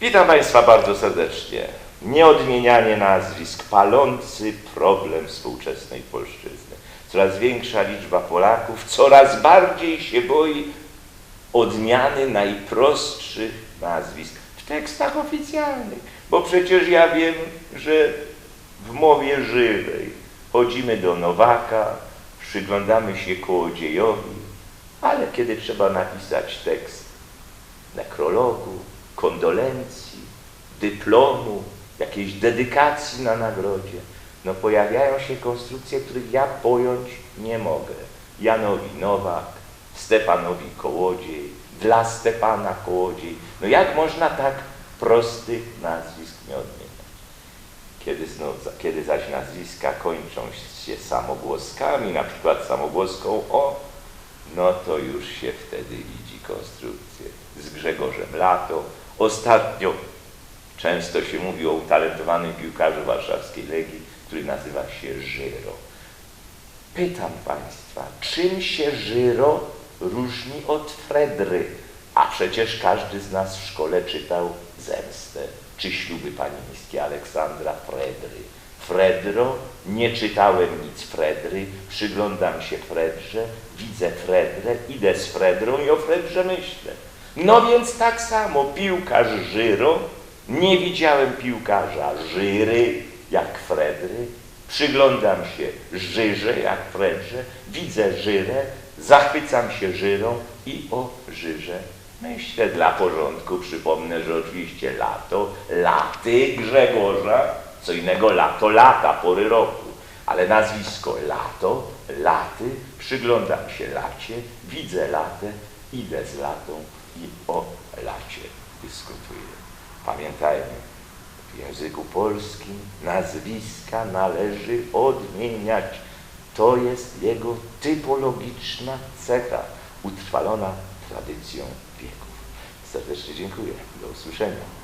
Witam Państwa bardzo serdecznie. Nieodmienianie nazwisk, palący problem współczesnej polszczyzny. Coraz większa liczba Polaków coraz bardziej się boi odmiany najprostszych nazwisk w tekstach oficjalnych. Bo przecież ja wiem, że w mowie żywej chodzimy do Nowaka, przyglądamy się kołodziejowi, ale kiedy trzeba napisać tekst nekrologu, kondolencji, dyplomu, jakiejś dedykacji na nagrodzie, no pojawiają się konstrukcje, których ja pojąć nie mogę. Janowi Nowak, Stepanowi Kołodziej, dla Stepana Kołodziej. No jak można tak prostych nazwisk nie odmieniać? Kiedy, kiedy zaś nazwiska kończą się samogłoskami, na przykład samogłoską O, no to już się wtedy widzi konstrukcję. Z Grzegorzem Lato. Ostatnio często się mówi o utalentowanym piłkarzu warszawskiej Legii, który nazywa się Żyro. Pytam Państwa, czym się Żyro różni od Fredry? A przecież każdy z nas w szkole czytał Zemstę czy śluby panieńskie Aleksandra Fredry. Fredro, nie czytałem nic Fredry, przyglądam się Fredrze, widzę Fredrę, idę z Fredrą i o Fredrze myślę. No więc tak samo piłkarz Żyro, nie widziałem piłkarza Żyry jak Fredry, przyglądam się Żyrze jak Fredrze, widzę Żyrę, zachwycam się Żyrą i o Żyrze myślę. Dla porządku przypomnę, że oczywiście lato, laty Grzegorza, co innego lato, lata, pory roku, ale nazwisko lato, laty, przyglądam się lacie, widzę latę, idę z latą i o lacie dyskutuję. Pamiętajmy, w języku polskim nazwiska należy odmieniać. To jest jego typologiczna cecha, utrwalona tradycją wieków. Serdecznie dziękuję. Do usłyszenia.